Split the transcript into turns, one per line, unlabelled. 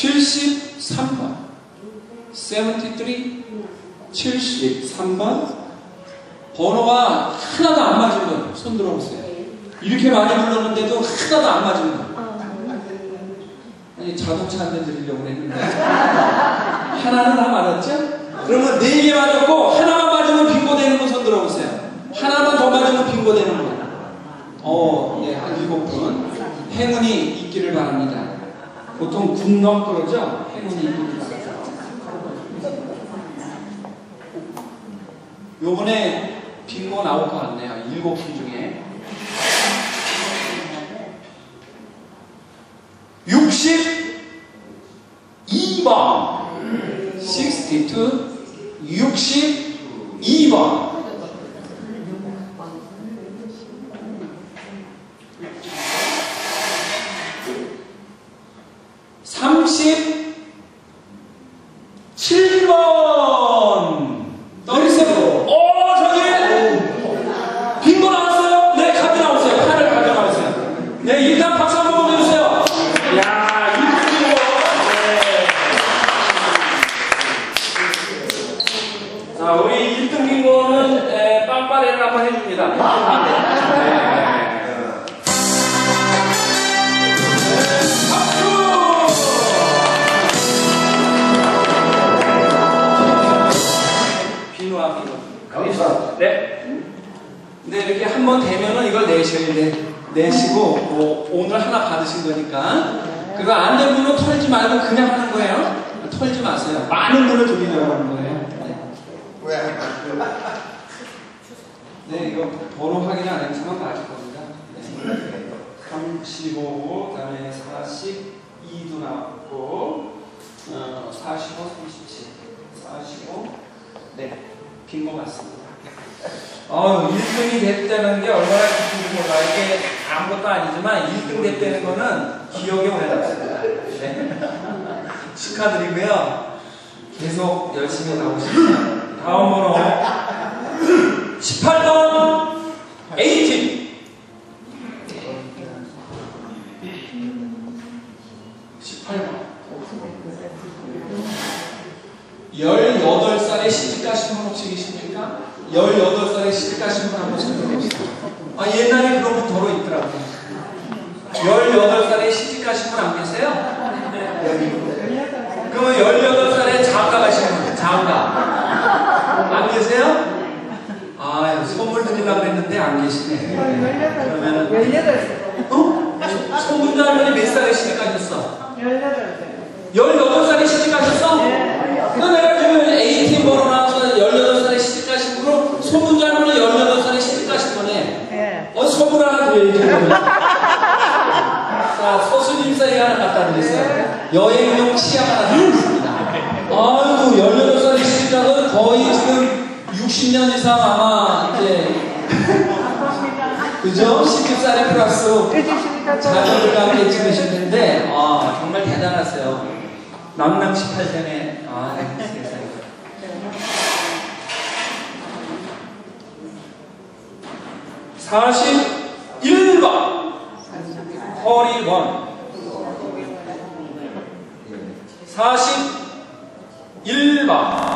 73번. 73 73번. 번호가 하나도 안 맞은 분 손 들어보세요. 이렇게 많이 불렀는데도 하나도 안 맞은 분 아니 자동차 한대 드리려고 했는데. 하나는 다 맞았죠? 그러면 네 개 맞았고 하나만 맞으면 빙고 되는 분 손 들어보세요. 하나만 더 맞으면 빙고 되는 분 어, 네, 한 일곱 분 행운이 있기를 바랍니다 보통 군넘 그러죠? 행운이 바랍니다 요번에 빙고 나올 것 같네요 일곱 분 중에. 62번. 62 62 37번. 더리세로 어 저기! 빈 거 나왔어요? 네 카드 나오세요. 카드를 가져가세요. 네 일단 박수 한번 내주세요. 야 이쁘죠 네. 자 우리 1등 빈거는 빵빠레를 한번 해줍니다. 네. 네. 근데 이렇게 한 번 되면은 이걸 내셔야 돼. 내시고 뭐 오늘 하나 받으신 거니까 그거 안 된 분은 털지 말고 그냥 하는 거예요. 털지 마세요. 많은 분을 드리려고 하는 거예요. 네.
왜?
네, 이거 번호 확인 안 했지만 맞을 겁니다. 네. 35, 그 다음에 42도 나왔고, 어, 45, 37, 45, 네, 빈거 맞습니다. 어, 1등이 됐다는 게 얼마나 기쁜지 몰라. 이게 아무것도 아니지만 1등 됐다는 거는 기억에 오래 남습니다. 네. 축하드리고요. 계속 열심히 나오시면 다음 번호 18번 18 18번 18살에 시집가신 계 십니까? 18살에 시집 가신 분 한번 손들어보세요. 아, 옛날에 그런 분 더러 있더라고요. 18살에 시집 가신 분 안 계세요? 그러면 18살에 장가 가신 분, 장가. 안 계세요? 아, 선물 드리려고 했는데 안 계시네. 그러면은,
18살.
어? 손문자 할머니 몇 살에 시집가셨어?
18살.
18살에 시집가셨어? 그 내가 지금 ATM 번호 나와서 18살에 시집가신 분으로 소문자 할머니 18살에 시집가신 거네.
예.
어, 선물 하나 드려야지. 그러면. 자, 서수님 사이 하나 갖다 드렸어요. 여행용 치약 하나 드렸습니다. 아유, 18살에 시집가서 거의 지금 60년 이상 아마 이제, 그죠? 시집살이 플러스
해주시니까
자녀들과 함께 지내실 텐데, 아, 정말 대단하세요. 낭낭 18세네. 아, 네, 세상에. 사십 41번 41번.